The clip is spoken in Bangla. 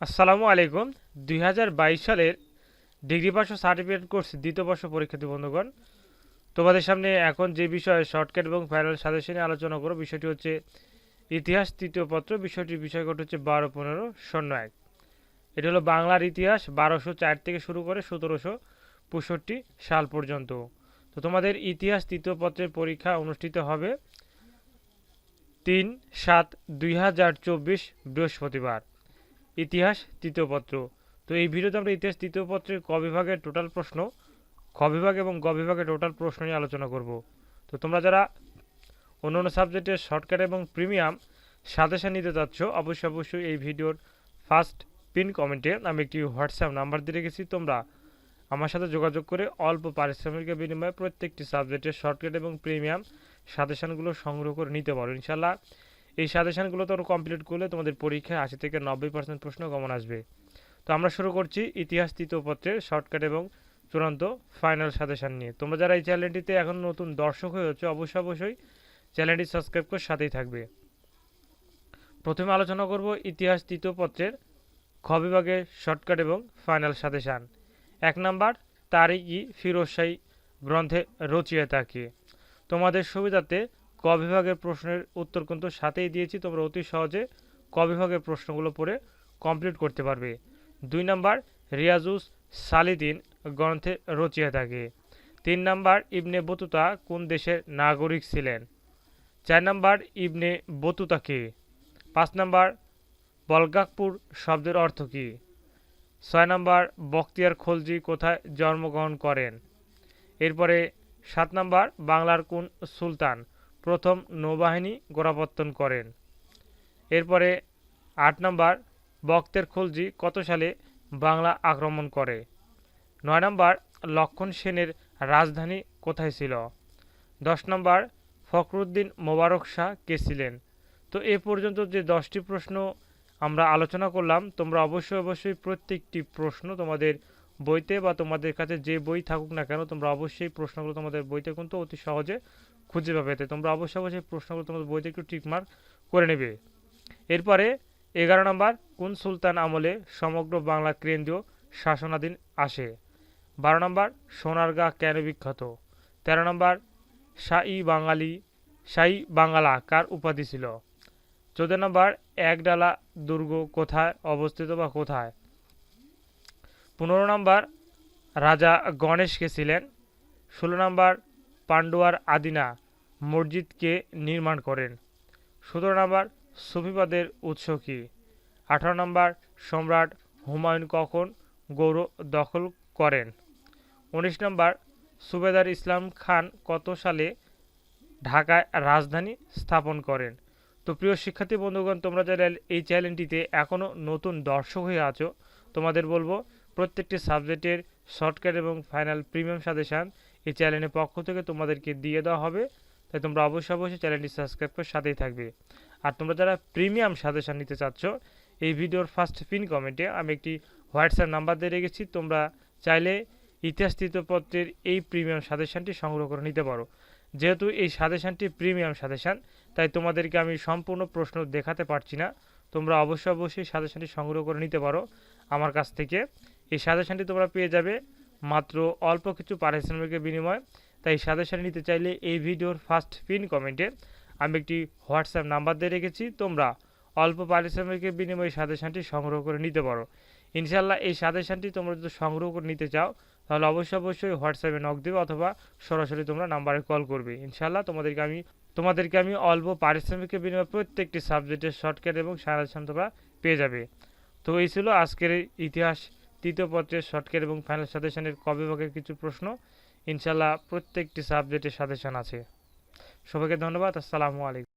আসসালামু আলাইকুম। দুই হাজার বাইশ সালের ডিগ্রি ও সার্টিফিকেট কোর্স দ্বিতীয় বর্ষ পরীক্ষার্থী বন্ধুগণ, তোমাদের সামনে এখন যে বিষয়ে শর্টকাট এবং ফাইনাল সাজেশনে আলোচনা করো বিষয়টি হচ্ছে ইতিহাস তৃতীয় পত্র। বিষয়টির বিষয়কট হচ্ছে বারো পনেরো শূন্য এক। এটা হলো বাংলার ইতিহাস বারোশো চার থেকে শুরু করে সতেরোশো পঁয়ষট্টি সাল পর্যন্ত। তো তোমাদের ইতিহাস তৃতীয় পত্রের পরীক্ষা অনুষ্ঠিত হবে তিন সাত দুই বৃহস্পতিবার। ইতিহাস তৃতীয় পত্র। তো এই ভিডিওতে আমরা ইতিহাস তৃতীয় পত্রের ক বিভাগের টোটাল প্রশ্ন, খ বিভাগ এবং গ বিভাগের টোটাল প্রশ্ন নিয়ে আলোচনা করব। তো তোমরা যারা অন্য অন্য সাবজেক্টের শর্টকাট এবং প্রিমিয়াম সাজেশন নিতে চাচ্ছ, অবশ্যই অবশ্যই এই ভিডিওর ফার্স্ট পিন কমেন্টে আমি একটি হোয়াটসঅ্যাপ নাম্বার দিয়ে রেখেছি। তোমরা আমার সাথে যোগাযোগ করে অল্প পারিশ্রমিকের বিনিময়ে প্রত্যেকটি সাবজেক্টের শর্টকাট এবং প্রিমিয়াম সাজেশনগুলো সংগ্রহ করে নিতে পারো। ইনশাল্লাহ এই সাজেশনগুলো তোমরা কমপ্লিট করলে তোমাদের পরীক্ষায় আশি থেকে নব্বই পার্সেন্ট প্রশ্ন কমন আসবে। তো আমরা শুরু করছি ইতিহাস তৃতীয় পত্রের শর্টকাট এবং চূড়ান্ত ফাইনাল সাজেশন নিয়ে। তোমরা যারা এই চ্যানেলটিতে এখন নতুন দর্শক হয়ে হচ্ছে অবশ্যই অবশ্যই চ্যানেলটি সাবস্ক্রাইব করে সাথেই থাকবে। প্রথমে আলোচনা করব ইতিহাস তৃতীয় পত্রের খ শর্টকাট এবং ফাইনাল সাজেশান। এক নাম্বার তারিক ই ফিরোজশাহী গ্রন্থে রচয়িতাকে তোমাদের সুবিধাতে ক বিভাগের প্রশ্নের উত্তর কিন্তু সাথেই দিয়েছি, তোমরা অতি সহজে ক বিভাগের প্রশ্নগুলো পড়ে কমপ্লিট করতে পারবে। দুই নাম্বার, রিয়াজুস সালিদিন গ্রন্থে রচিয়ে থাকে। তিন নাম্বার, ইবনে বতুতা কোন দেশের নাগরিক ছিলেন? চার নাম্বার, ইবনে বতুতাকে পাঁচ নাম্বার, বলগাকপুর শব্দের অর্থ কী? ছয় নাম্বার, বখতিয়ার খলজি কোথায় জন্মগ্রহণ করেন? এরপরে সাত নাম্বার, বাংলার কোন সুলতান? প্রথম নৌবাহিনী গোড়াপত্তন করেন। এরপরে আট নম্বর বক্তের খলজি কত সালে বাংলা আক্রমণ করে? নয় নম্বর লক্ষণ সেনের রাজধানী কোথায় ছিল? দশ নম্বর ফখরুদ্দিন মোবারক শাহ কে ছিলেন? তো এ পর্যন্ত যে দশটি প্রশ্ন আমরা আলোচনা করলাম, তোমরা অবশ্যই অবশ্যই প্রত্যেকটি প্রশ্ন তোমাদের বইতে বা তোমাদের কাছে যে বই থাকুক না কেন, তোমরা অবশ্যই প্রশ্নগুলো তোমাদের বইতে কিন্তু অতি সহজে খুঁজে পাবে। তাই তোমরা অবশ্যই অবশ্যই প্রশ্নগুলো তোমাদের বইতে একটু টিকমার্ক করে নেবে। এরপরে এগারো নম্বর, কোন সুলতান আমলে সমগ্র বাংলা কেন্দ্রীয় শাসনাধীন আসে? বারো নম্বর, সোনারগাঁ কেন বিখ্যাত? তেরো নম্বর, শাহী বাঙালি, শাহী বাঙ্গালা কার উপাধি ছিল? চোদ্দ নম্বর, একডালা দুর্গ কোথায় অবস্থিত বা কোথায়? পনেরো নম্বর রাজা গণেশকে ছিলেন, ষোলো নম্বর পান্ডুয়ার আদিনা মসজিদকে নির্মাণ করেন, সতেরো নম্বর সুফিবাদের উৎস কী, আঠারো নম্বর সম্রাট হুমায়ুন কখন গৌর দখল করেন, উনিশ নম্বর সুবেদার ইসলাম খান কত সালে ঢাকায় রাজধানী স্থাপন করেন। তো প্রিয় শিক্ষার্থী বন্ধুগণ, তোমরা যারা এই চ্যানেলটিতে এখনও নতুন দর্শক হয়ে আছো, তোমাদের বলব প্রত্যেকটি সাবজেক্টের শর্টকাট এবং ফাইনাল প্রিমিয়াম সাজেশান এই চ্যানেলের পক্ষ থেকে তোমাদেরকে দিয়ে দেওয়া হবে। তাই তোমরা অবশ্যই অবশ্যই চ্যানেলটি সাবস্ক্রাইব করে সাথেই থাকবে। আর তোমরা যারা প্রিমিয়াম সাজেশান নিতে চাচ্ছ, এই ভিডিওর ফার্স্ট পিন কমেন্টে আমি একটি হোয়াটসঅ্যাপ নাম্বার দিয়ে রেখেছি। তোমরা চাইলে ইতিহাস তৃতীয়পত্রের এই প্রিমিয়াম সাজেশানটি সংগ্রহ করে নিতে পারো। যেহেতু এই সাজেশানটি প্রিমিয়াম সাজেশান, তাই তোমাদেরকে আমি সম্পূর্ণ প্রশ্ন দেখাতে পারছি না। তোমরা অবশ্যই অবশ্যই সাজেশানটি সংগ্রহ করে নিতে পারো আমার কাছ থেকে। এই সাজেশানটি তোমরা পেয়ে যাবে। মাত্র অল্প কিছু পারিশ্রমিকের বিনিময়ে। তাই সাজেশান নিতে চাইলে এই ভিডিওর ফার্স্ট পিন কমেন্টে আমি একটি হোয়াটসঅ্যাপ নাম্বার দিয়ে রেখেছি। তোমরা অল্প পারিশ্রমিকের বিনিময়ে সাজেশানটি সংগ্রহ করে নিতে পারো। ইনশাল্লাহ এই সাজেশানটি তোমরা যদি সংগ্রহ করে নিতে চাও, তাহলে অবশ্যই অবশ্যই হোয়াটসঅ্যাপে নক দেবে অথবা সরাসরি তোমরা নাম্বারে কল করবে। ইনশাল্লাহ তোমাদেরকে আমি তোমাদেরকে আমি অল্প পারিশ্রমিকের বিনিময়ে প্রত্যেকটি সাবজেক্টের শর্টকাট এবং সাজেশন তোমরা পেয়ে যাবে। তো এই ছিল আজকের ইতিহাস তৃতীয় পত্রের শর্টকাট এবং ফাইনাল সাজেশনের কবে বিভাগের কিছু প্রশ্ন। ইনশাল্লাহ প্রত্যেকটি সাবজেক্টের সাজেশন আছে। সবাইকে ধন্যবাদ। আসসালামু আলাইকুম।